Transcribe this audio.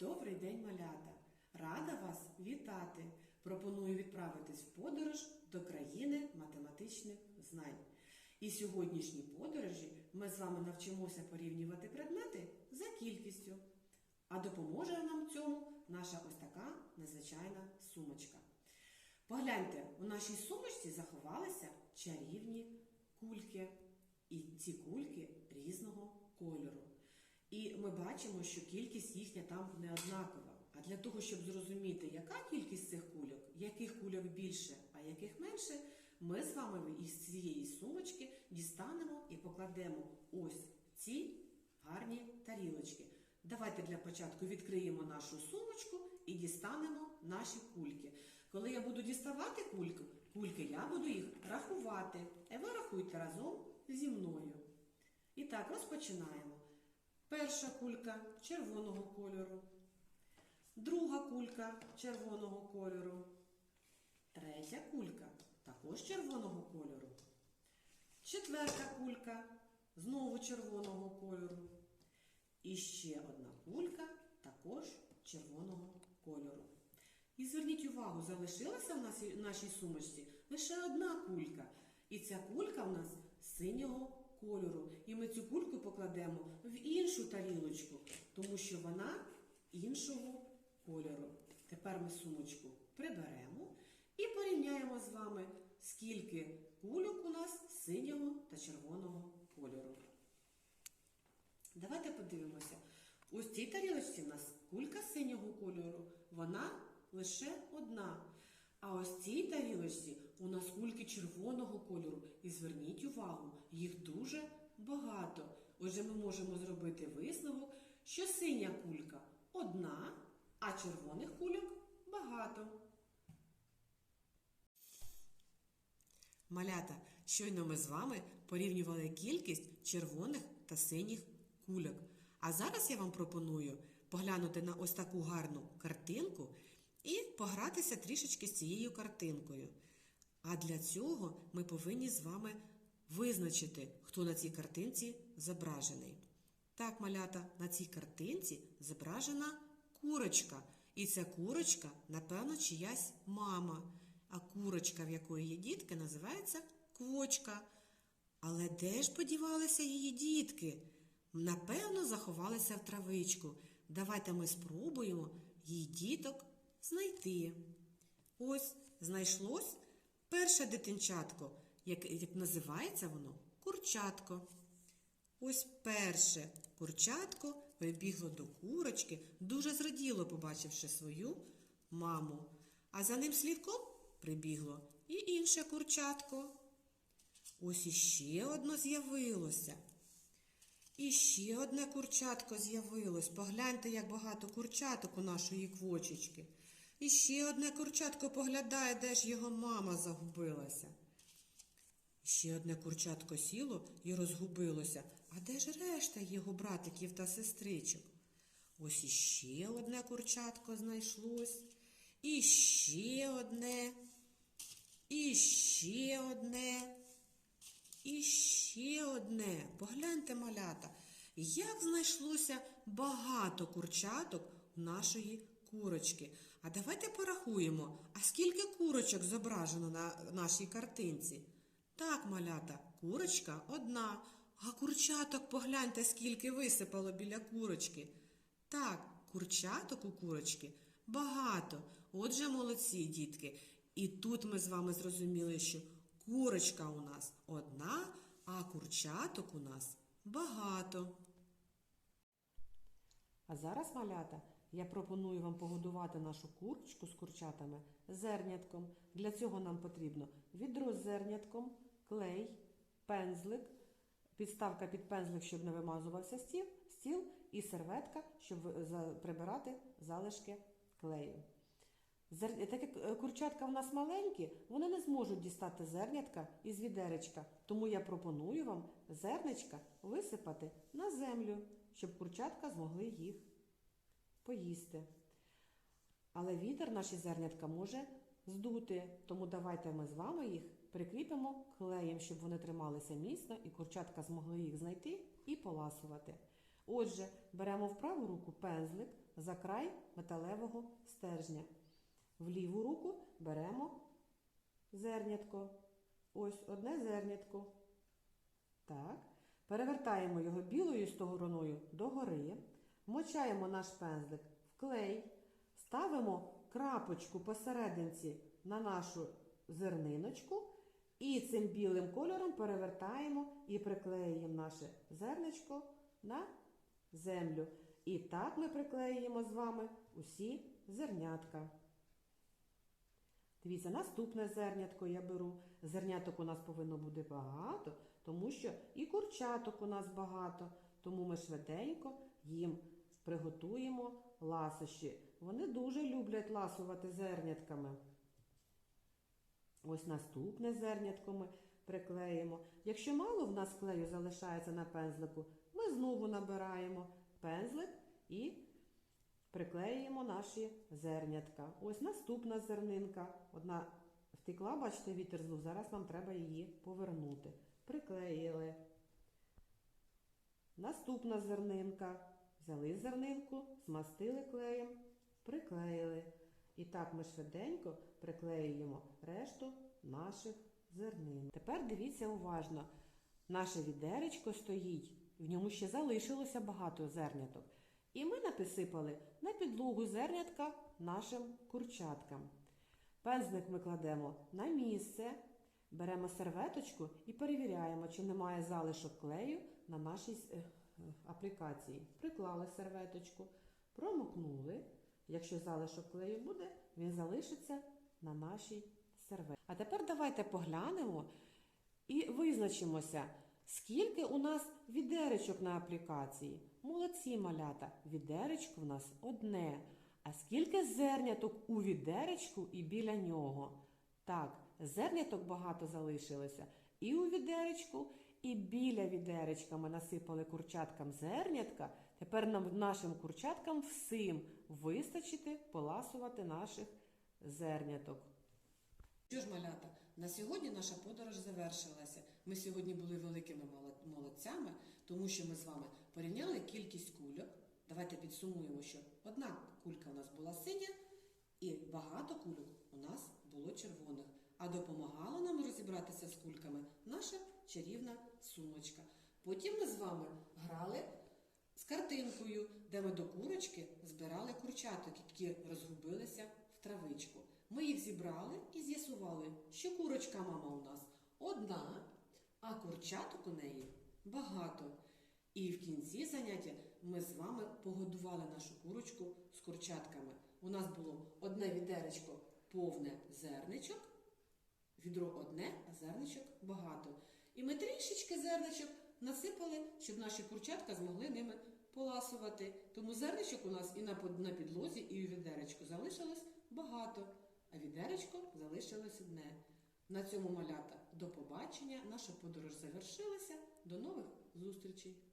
Добрий день, малята! Рада вас вітати! Пропоную відправитись в подорож до країни математичних знань. І сьогоднішній подорожі ми з вами навчимося порівнювати предмети за кількістю. А допоможе нам в цьому наша ось така незвичайна сумочка. Погляньте, у нашій сумочці заховалися чарівні кульки. І ці кульки різного кольору. І ми бачимо, що кількість їхня там не однакова. А для того, щоб зрозуміти, яка кількість цих кульок, яких кульок більше, а яких менше, ми з вами із цієї сумочки дістанемо і покладемо ось ці гарні тарілочки. Давайте для початку відкриємо нашу сумочку і дістанемо наші кульки. Коли я буду діставати кульки, кульки я буду їх рахувати. І ви рахуйте разом зі мною. І так, розпочинаємо. Перша кулька червоного кольору. Друга кулька червоного кольору. Третя кулька також червоного кольору. Четверта кулька знову червоного кольору. І ще одна кулька також червоного кольору. І зверніть увагу, залишилася в нашій сумочці лише одна кулька. І ця кулька в нас синього кольору. І ми цю кульку покладемо в іншу тарілочку, тому що вона іншого кольору. Тепер ми сумочку приберемо і порівняємо з вами, скільки кульок у нас синього та червоного кольору. Давайте подивимося. Ось цій тарілочці в нас кулька синього кольору, вона лише одна. А ось цій тарілочці у нас кульки червоного кольору. І зверніть увагу, їх дуже багато. Отже, ми можемо зробити висновок, що синя кулька одна, а червоних кульок багато. Малята, щойно ми з вами порівнювали кількість червоних та синіх кульок. А зараз я вам пропоную поглянути на ось таку гарну картинку і погратися трішечки з цією картинкою. А для цього ми повинні з вами визначити, хто на цій картинці зображений. Так, малята, на цій картинці зображена курочка. І ця курочка, напевно, чиясь мама. А курочка, в якої є дітки, називається квочка. Але де ж подівалися її дітки? Напевно, заховалися в травичку. Давайте ми спробуємо її діток знайти. Ось знайшлось перше дитинчатко, як, як називається воно курчатко. Ось перше курчатко прибігло до курочки, дуже зраділо, побачивши свою маму. А за ним слідком прибігло і інше курчатко. Ось іще одно з'явилося. І ще одне курчатко з'явилось. Погляньте, як багато курчаток у нашої квочечки. І ще одне курчатко поглядає, де ж його мама загубилася. Ще одне курчатко сіло і розгубилося. А де ж решта його братиків та сестричок? Ось іще одне курчатко знайшлось. І ще одне. І ще одне. І ще одне. Погляньте, малята, як знайшлося багато курчаток у нашої курочки. А давайте порахуємо, а скільки курочок зображено на нашій картинці. Так, малята, курочка одна, а курчаток погляньте, скільки висипало біля курочки. Так, курчаток у курочки багато. Отже, молодці, дітки. І тут ми з вами зрозуміли, що курочка у нас одна, а курчаток у нас багато. А зараз, малята, я пропоную вам погодувати нашу курочку з курчатами зернятком. Для цього нам потрібно відро з зернятком, клей, пензлик, підставка під пензлик, щоб не вимазувався стіл, стіл і серветка, щоб прибирати залишки клею. Так як е, курчатка в нас маленькі, вони не зможуть дістати зернятка із відеречка. Тому я пропоную вам зерничка висипати на землю, щоб курчатка змогли їх поїсти. Але вітер наші зернятка може здути. Тому давайте ми з вами їх прикріпимо клеєм, щоб вони трималися міцно і курчатка змогли їх знайти і поласувати. Отже, беремо в праву руку пензлик за край металевого стержня. В ліву руку беремо зернятко. Ось одне зернятко. Так. Перевертаємо його білою стороною догори, мочаємо наш пензлик в клей, ставимо крапочку посерединці на нашу зерниночку і цим білим кольором перевертаємо і приклеюємо наше зерничко на землю. І так ми приклеюємо з вами усі зернятка. Дивіться, наступне зернятко я беру. Зерняток у нас повинно бути багато, тому що і курчаток у нас багато, тому ми швиденько їм приготуємо ласощі. Вони дуже люблять ласувати зернятками. Ось наступне зернятко ми приклеїмо. Якщо мало в нас клею залишається на пензлику, ми знову набираємо пензлик і приклеюємо наші зернятка. Ось наступна зернинка. Одна втекла, бачите, вітер здув. Зараз нам треба її повернути. Приклеїли. Наступна зернинка. Взяли зернинку, змастили клеєм, приклеїли. І так ми швиденько приклеюємо решту наших зернин. Тепер дивіться уважно. Наше відеречко стоїть, в ньому ще залишилося багато зерняток. І ми написипали на підлогу зернятка нашим курчаткам. Пензник ми кладемо на місце, беремо серветочку і перевіряємо, чи немає залишок клею на нашій аплікації. Приклали серветочку, промокнули. Якщо залишок клею буде, він залишиться на нашій серветці. А тепер давайте поглянемо і визначимося, скільки у нас відеречок на аплікації. Молодці малята, відеречко в нас одне. А скільки зерняток у відеречку і біля нього? Так, зерняток багато залишилося. І у відеречку, і біля відеречка ми насипали курчаткам зернятка. Тепер нам нашим курчаткам всім вистачити поласувати наших зерняток. Що ж, малята, на сьогодні наша подорож завершилася. Ми сьогодні були великими молодцями, тому що ми з вами порівняли кількість кульок. Давайте підсумуємо, що одна кулька у нас була синя, і багато кульок у нас було червоних. А допомагала нам розібратися з кульками наша чарівна сумочка. Потім ми з вами грали з картинкою, де ми до курочки збирали курчаток, які розгубилися в травичку. Ми їх зібрали і з'ясували, що курочка мама у нас одна, а курчаток у неї багато. І в кінці заняття ми з вами погодували нашу курочку з курчатками. У нас було одне відеречко повне зерничок, відро одне, а зерничок багато. І ми трішечки зерничок насипали, щоб наші курчатка змогли ними поласувати. Тому зерничок у нас і на підлозі, і у відеречку залишилось багато, а відеречко залишилось одне. На цьому малята до побачення. Наша подорож завершилася. До нових зустрічей!